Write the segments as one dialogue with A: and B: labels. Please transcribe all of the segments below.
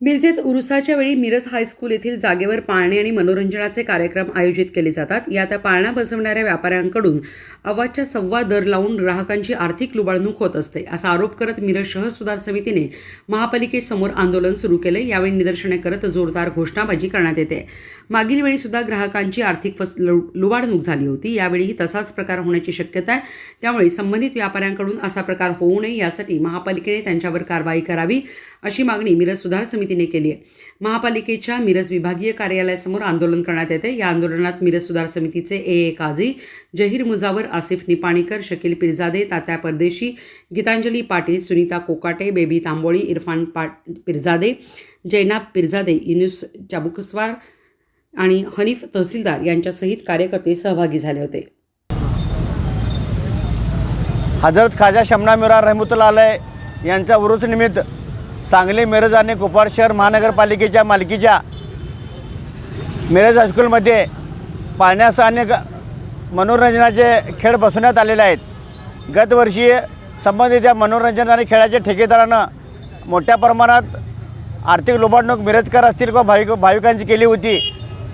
A: मिरजेत उरुसाच्या वेळी मिरज हायस्कूल येथील जागेवर पाळणे आणि मनोरंजनाचे कार्यक्रम आयोजित केले जातात. यात पाळणा बसवणाऱ्या व्यापाऱ्यांकडून अव्वाच्या सव्वा दर लावून ग्राहकांची आर्थिक लुबाडणूक होत असते असा आरोप करत मिरज शहर सुधार समितीने महापालिकेसमोर आंदोलन सुरू केले. यावेळी निदर्शने करत जोरदार घोषणाबाजी करण्यात येते. मागील वेळी सुद्धा ग्राहकांची आर्थिक फस लुबाडणूक झाली होती. यावेळीही तसाच प्रकार होण्याची शक्यता आहे. त्यामुळे संबंधित व्यापाऱ्यांकडून असा प्रकार होऊ नये यासाठी महापालिकेने त्यांच्यावर कारवाई करावी अशी मागणी मिरज सुधार समिती समितीने केली आहे. महापालिकेच्या मिरज विभागीय कार्यालयासमोर आंदोलन करण्यात येते. या आंदोलनात मिरज सुधार समितीचे ए. ए. काझी जहीर मुजावर आसिफ निपाणीकर शकील पिरजादे तात्या परदेशी गीतांजली पाटील सुनीता कोकाटे बेबी तांबोळी इरफान पाट पिरजादे जैनाब पिरजादे युनुस चाबुकस्वार आणि हनीफ तहसीलदार यांच्यासहित कार्यकर्ते सहभागी झाले होते.
B: हजरत खाजा शमना मिरार रहमतुल्ला अलय यांच्या उरूस सांगली मिरज आणि कुपवाड शहर महानगरपालिकेच्या मालकीच्या मिरज हायस्कूलमध्ये पाण्यासह अनेक मनोरंजनाचे खेळ बसवण्यात आलेले आहेत. गतवर्षी संबंधित या मनोरंजन आणि खेळाच्या ठेकेदारानं मोठ्या प्रमाणात आर्थिक लुबाडणूक मिरजकर असतील किंवा भाविक भाविकांची केली होती.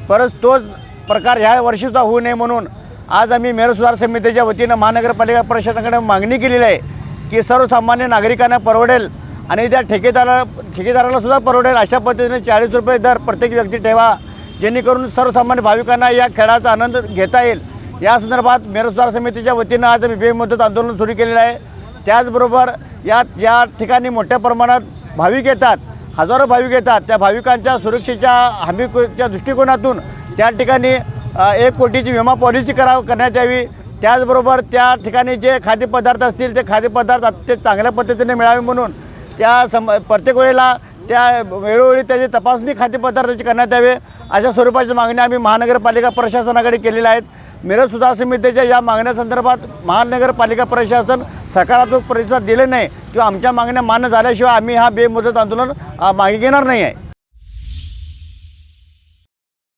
B: परत तोच प्रकार ह्या वर्षीसुद्धा होऊ नये म्हणून आज आम्ही मिरज सुधार समितीच्या वतीनं महानगरपालिका प्रशासनाकडे मागणी केलेली आहे की सर्वसामान्य नागरिकांना परवडेल आणि त्या ठेकेदाराला ठेकेदारालासुद्धा परवडेल अशा पद्धतीने चाळीस रुपये दर प्रत्येक व्यक्ती ठेवा जेणेकरून सर्वसामान्य भाविकांना या खेळाचा आनंद घेता येईल. या संदर्भात मेरोजगार समितीच्या वतीनं आज आम्ही बेमुदत आंदोलन सुरू केलेलं आहे. त्याचबरोबर या ज्या ठिकाणी मोठ्या प्रमाणात भाविक येतात हजारो भाविक येतात. त्या भाविकांच्या सुरक्षेच्या हमीच्या दृष्टिकोनातून त्या ठिकाणी एक कोटीची विमा पॉलिसी करा करण्यात यावी. त्याचबरोबर त्या ठिकाणी जे खाद्यपदार्थ असतील ते खाद्यपदार्थ अत्यंत चांगल्या पद्धतीने मिळावे म्हणून त्या सम प्रत्येक वेळेला त्या वेळोवेळी त्याची तपासणी खाद्यपदार्थाची करण्यात यावे. अशा स्वरूपाच्या मागण्या आम्ही महानगरपालिका प्रशासनाकडे केलेल्या आहेत. मिरज सुधार समितीच्या या मागण्यासंदर्भात महानगरपालिका प्रशासन सकारात्मक प्रतिसाद दिले नाही किंवा आमच्या मागण्या मान्य झाल्याशिवाय आम्ही हा बेमुदत आंदोलन मागे घेणार नाही आहे.